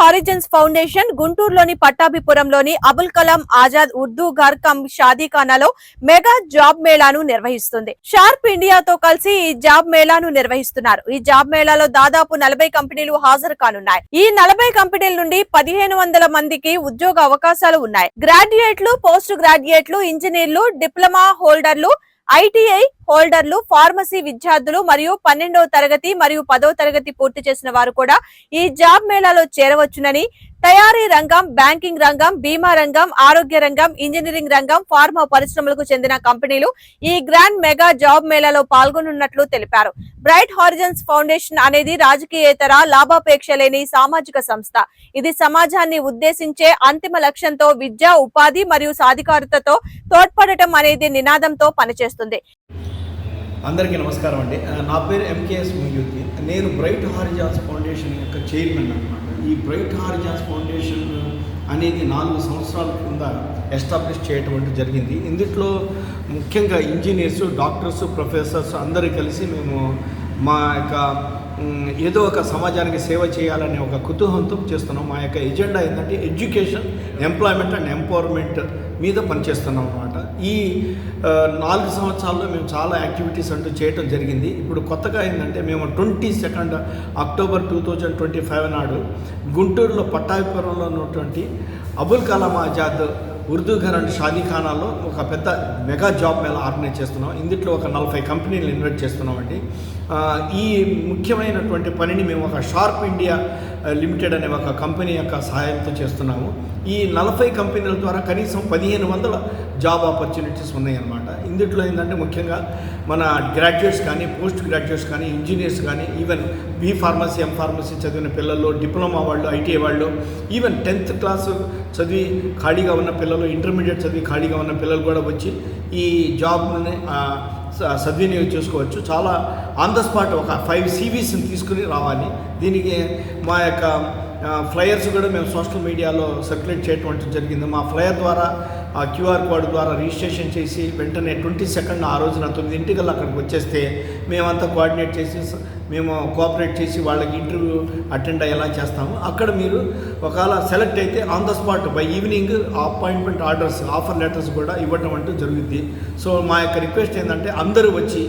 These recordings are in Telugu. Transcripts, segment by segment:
హారిజన్స్ ఫౌండేషన్ గుంటూరులోని పట్టాభిపురంలోని అబుల్ కలాం ఆజాద్ ఉర్దూ ఘర్ కమ్ షాదీఖానాలో మెగా జాబ్ మేళాను నిర్వహిస్తుంది. షార్ప్ ఇండియాతో కలిసి ఈ జాబ్ మేళాను నిర్వహిస్తున్నారు. ఈ జాబ్ మేళాలో దాదాపు నలభై కంపెనీలు హాజరు కానున్నాయి. ఈ నలభై కంపెనీల నుండి పదిహేను వందల మందికి ఉద్యోగ అవకాశాలు ఉన్నాయి. గ్రాడ్యుయేట్లు పోస్ట్ గ్రాడ్యుయేట్లు ఇంజనీర్లు డిప్లొమా హోల్డర్లు ఐటీఐ హోల్డర్లు ఫార్మసీ విద్యార్థులు మరియు పన్నెండవ తరగతి మరియు పదవ తరగతి పూర్తి చేసిన వారు కూడా ఈ జాబ్ మేళాలో చేరవచ్చునని తయారీ రంగం బ్యాంకింగ్ రంగం బీమా రంగం ఆరోగ్య రంగం ఇంజనీరింగ్ రంగం ఫార్మా పరిశ్రమలకు చెందిన కంపెనీలు ఈ గ్రాండ్ మెగా జాబ్ మేళాలో పాల్గొనున్నట్లు తెలిపారు. బ్రైట్ హారిజన్స్ ఫౌండేషన్ అనేది రాజకీయేతర లాభాపేక్ష లేని సామాజిక సంస్థ. ఇది సమాజాన్ని ఉద్దేశించే అంతిమ లక్ష్యంతో విద్య ఉపాధి మరియు సాధికారతతో తోడ్పడటం అనేది నినాదంతో పనిచేస్తుంది. అందరికీ నమస్కారం అండి. నా పేరు ఎంకేఎస్ ముయ్యుద్దీన్ నేను బ్రైట్ హారిజాన్స్ ఫౌండేషన్ యొక్క చైర్మన్ అనమాట ఈ బ్రైట్ హారిజాన్స్ ఫౌండేషన్ అనేది నాలుగు సంవత్సరాల కింద ఎస్టాబ్లిష్ చేయటం అంటూ జరిగింది. ఇందుట్లో ముఖ్యంగా ఇంజనీర్స్ డాక్టర్స్ ప్రొఫెసర్స్ అందరూ కలిసి మేము మా యొక్క ఏదో ఒక సమాజానికి సేవ చేయాలనే ఒక కుతూహంతో చేస్తున్నాం. మా యొక్క ఎజెండా ఏంటంటే ఎడ్యుకేషన్ ఎంప్లాయ్మెంట్ అండ్ ఎంపవర్మెంట్ మీద పనిచేస్తున్నాం అనమాట ఈ నాలుగు సంవత్సరాల్లో మేము చాలా యాక్టివిటీస్ అంటూ చేయటం జరిగింది. ఇప్పుడు కొత్తగా ఏంటంటే మేము twenty second October two thousand twenty five నాడు గుంటూరులో పట్టాభిపురంలో ఉన్నటువంటి అబుల్ కలాం ఆజాద్ ఉర్దూ ఘర్ అండ్ షాదీఖానాలో ఒక పెద్ద మెగా జాబ్ మేళ ఆర్గనైజ్ చేస్తున్నాం. ఇందులో ఒక నలభై కంపెనీలు ఇన్వైట్ చేస్తున్నామండి. ఈ ముఖ్యమైనటువంటి పనిని మేము ఒక షార్ప్ ఇండియా లిమిటెడ్ అనే ఒక కంపెనీ యొక్క సహాయంతో చేస్తున్నాము. ఈ నలభై కంపెనీల ద్వారా కనీసం పదిహేను వందల జాబ్ ఆపర్చునిటీస్ ఉన్నాయన్నమాట. ఇందులో ఏంటంటే ముఖ్యంగా మన గ్రాడ్యుయేట్స్ కానీ పోస్ట్ గ్రాడ్యుయేట్స్ కానీ ఇంజనీర్స్ కానీ even B pharmacy M pharmacy చదివిన పిల్లలు డిప్లొమా వాళ్ళు ఐటీఐ వాళ్ళు ఈవెన్ టెన్త్ క్లాస్ చదివి ఖాళీగా ఉన్న పిల్లలు ఇంటర్మీడియట్ చదివి ఖాళీగా ఉన్న పిల్లలు కూడా వచ్చి ఈ జాబ్ని సద్వినియోగం చేసుకోవచ్చు. చాలా ఆన్ ద స్పాట్ ఒక ఫైవ్ సివీస్ని తీసుకుని రావాలి. దీనికి మా యొక్క ఫ్లయర్స్ కూడా మేము సోషల్ మీడియాలో సర్క్యులేట్ చేయటం అంటూ జరిగింది. మా ఫ్లయర్ ద్వారా ఆ క్యూఆర్ కోడ్ ద్వారా రిజిస్ట్రేషన్ చేసి వెంటనే ట్వంటీ సెకండ్ ఆ రోజున తొమ్మిదింటికల్లా అక్కడికి వచ్చేస్తే మేమంతా కోఆర్డినేట్ చేసి మేము కోఆపరేట్ చేసి వాళ్ళకి ఇంటర్వ్యూ అటెండ్ అయ్యేలా చేస్తాము. అక్కడ మీరు ఒకవేళ సెలెక్ట్ అయితే on the spot by evening appointment orders offer letters కూడా ఇవ్వటం అంటూ జరుగుద్ది. సో మా యొక్క రిక్వెస్ట్ ఏంటంటే అందరూ వచ్చి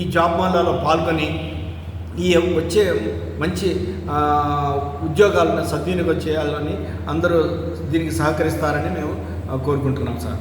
ఈ జాబ్ మాలలో పాల్గొని ఈ వచ్చే మంచి ఉద్యోగాలను సద్వినియోగం చేయాలని అందరూ దీనికి సహకరిస్తారని మేము కోరుకుంటున్నాం సార్.